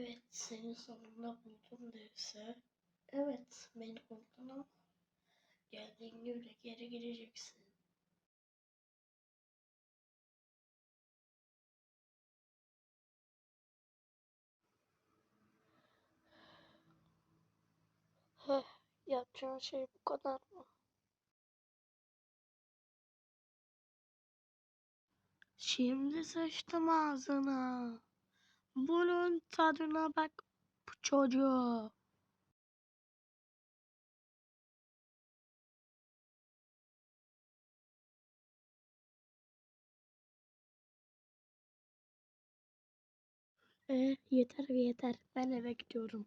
Evet, seni sonunda buldum derse. Evet, beni buldun ama geldiğin gibi de geri gireceksin. Heh, yapacağın şey bu kadar mı? Şimdi sıçtım ağzına. Bunun tadına bak bu çocuğu. E, yeter yeter. Ben eve gidiyorum.